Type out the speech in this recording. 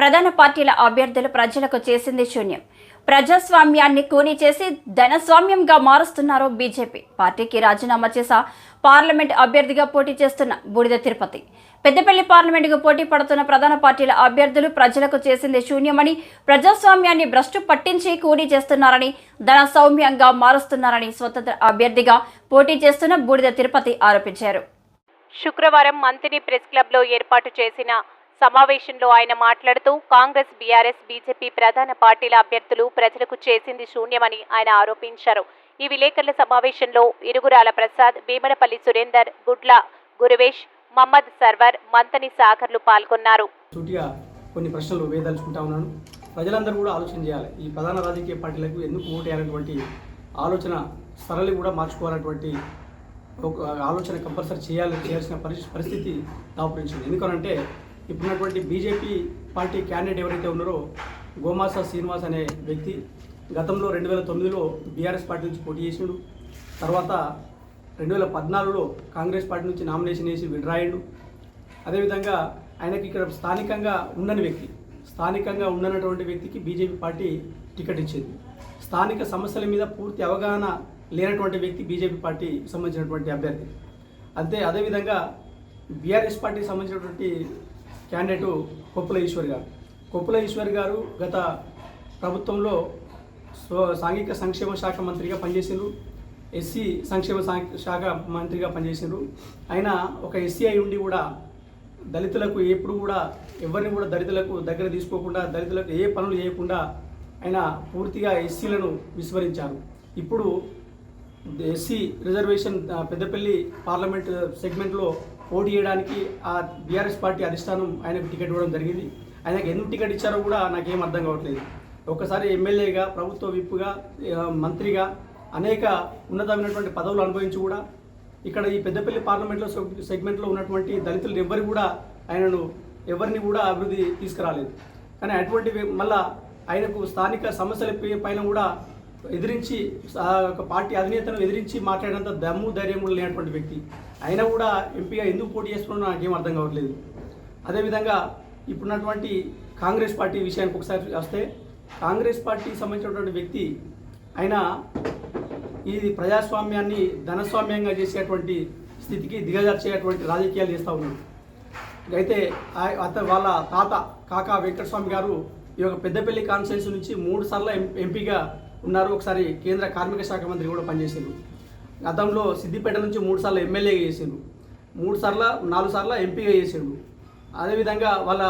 ప్రధాన పార్టీల అభ్యర్థులు ప్రజలకు చేసింది శూన్యం. ప్రజాస్వామ్యాన్ని కూని చేసి ధనస్వామ్యంగా మారుస్తున్నారు బీజేపీ. పార్టీకి రాజీనామా చేసా పార్లమెంట్ అభ్యర్థిగా పోటీ చేస్తున్న బూడిద తిరుపతి. పెద్దపల్లి పార్లమెంటుకు పోటీ పడుతున్న ప్రధాన పార్టీల అభ్యర్థులు ప్రజలకు చేసింది శూన్యమని ప్రజాస్వామ్యాన్ని భ్రష్టు పట్టించి కూనీ చేస్తున్నారని ధన సౌమ్యంగా మారుస్తున్నారని స్వతంత్ర అభ్యర్థిగా పోటీ చేస్తున్న బూడిద తిరుపతి ఆరోపించారు. శుక్రవారం మంత్రి ప్రెస్ క్లబ్లో ఏర్పాటు చేసిన సమావేశంలో ఆయన మాట్లాడుతూ కాంగ్రెస్ బీఆర్ఎస్ బీజేపీ ప్రధాన పార్టీల అభ్యర్థులు ప్రజలకు చేసింది శూన్యమని ఆయన ఆరోపించారు. ఈ విలేకరుల సమావేశంలో ఇరుగురాల ప్రసాద్ భీమనపల్లి సురేందర్ గుడ్ల గురువేష్ మహమ్మద్ సర్వర్ మంతని సాగర్లు పాల్గొన్నారు. కొన్ని ప్రశ్నలు వేదలుచుకుంటా ఉన్నాను. ప్రజలందరూ కూడా ఆలోచన చేయాలి. ఈ ప్రధాన రాజకీయ పార్టీలకు ఎందుకు ఓటేయాలన్నటువంటి ఆలోచన సరళి కూడా మార్చుకోవాలన్నటువంటి ఒక ఆలోచన కంపల్సరీ చేయాలి చేయాల్సిన పరిస్థితి దాపురించింది. ఎందుకనంటే ఇప్పుడున్నటువంటి బీజేపీ పార్టీ క్యాండిడేట్ ఎవరైతే ఉన్నారో గోమాస శ్రీనివాస్ అనే వ్యక్తి గతంలో రెండు వేల తొమ్మిదిలో బీఆర్ఎస్ పార్టీ నుంచి పోటీ చేసినాడు తర్వాత రెండు వేల పద్నాలుగులో కాంగ్రెస్ పార్టీ నుంచి నామినేషన్ వేసి విడ్రాయిండు. అదేవిధంగా ఆయనకి ఇక్కడ స్థానికంగా ఉండని వ్యక్తి స్థానికంగా ఉండనటువంటి వ్యక్తికి బీజేపీ పార్టీ టికెట్ ఇచ్చింది. స్థానిక సమస్యల మీద పూర్తి అవగాహన లేనటువంటి వ్యక్తి బీజేపీ పార్టీ సంబంధించినటువంటి అభ్యర్థి. అంతే అదేవిధంగా బీఆర్ఎస్ పార్టీకి సంబంధించినటువంటి క్యాండిడేట్ కొప్పుల ఈశ్వర్ గారు. కొప్పుల ఈశ్వర్ గారు గత ప్రభుత్వంలో సో- సాంఘిక సంక్షేమ శాఖ మంత్రిగా పనిచేసిండ్రు. ఎస్సీ సంక్షేమ శాఖ మంత్రిగా పనిచేసిండ్రు. ఆయన ఒక ఎస్సీ అయి ఉండి కూడా దళితులకు ఎప్పుడు కూడా ఎవరిని కూడా దళితులకు దగ్గర తీసుకోకుండా దళితులకు ఏ పనులు చేయకుండా ఆయన పూర్తిగా ఎస్సీలను విస్మరించారు. ఇప్పుడు ఎస్సీ రిజర్వేషన్ పెద్దపల్లి పార్లమెంట్ సెగ్మెంట్లో పోటీ చేయడానికి ఆ బీఆర్ఎస్ పార్టీ అధిష్టానం ఆయనకు టికెట్ ఇవ్వడం జరిగింది. ఆయనకు ఎందుకు టికెట్ ఇచ్చారో కూడా నాకేం అర్థం కావట్లేదు. ఒకసారి ఎమ్మెల్యేగా ప్రభుత్వ విప్పుగా మంత్రిగా అనేక ఉన్నతమైనటువంటి పదవులు అనుభవించి కూడా ఇక్కడ ఈ పెద్దపల్లి పార్లమెంట్లో సెగ్- సెగ్మెంట్లో ఉన్నటువంటి దళితులు ఎవ్వరు కూడా ఆయనను ఎవరిని కూడా అభివృద్ధి తీసుకురాలేదు. కానీ అటువంటి మళ్ళా ఆయనకు స్థానిక సమస్యల పైన కూడా ఎదిరించి ఆ ఒక పార్టీ అధినేతను ఎదిరించి మాట్లాడినంత దమ్ము ధైర్యం కూడా లేనటువంటి వ్యక్తి. అయినా కూడా ఎంపీగా ఎందుకు పోటీ చేస్తున్నాడో నాకేం అర్థం కావట్లేదు. అదేవిధంగా ఇప్పుడున్నటువంటి కాంగ్రెస్ పార్టీ విషయానికి ఒకసారి వస్తే కాంగ్రెస్ పార్టీకి సంబంధించినటువంటి వ్యక్తి ఆయన ఈ ప్రజాస్వామ్యాన్ని ధనస్వామ్యంగా చేసేటువంటి స్థితికి దిగజార్చేటువంటి రాజకీయాలు చేస్తూ ఉన్నాడు. అయితే ఆ- అత వాళ్ళ తాత కాకా వెంకటస్వామి గారు ఈ యొక్క పెద్దపల్లి కాన్స్టిట్యూన్సీ నుంచి మూడు సార్లు ఎం- ఎంపీగా ఉన్నారు. ఒకసారి కేంద్ర కార్మిక శాఖ మంత్రి కూడా పనిచేసిండ్రు గతంలో సిద్దిపేట నుంచి మూడు సార్లు ఎమ్మెల్యేగా చేసిండ్రు మూడు సార్లు నాలుగు సార్లు ఎంపీగా చేసిండ్రు అదేవిధంగా వాళ్ళ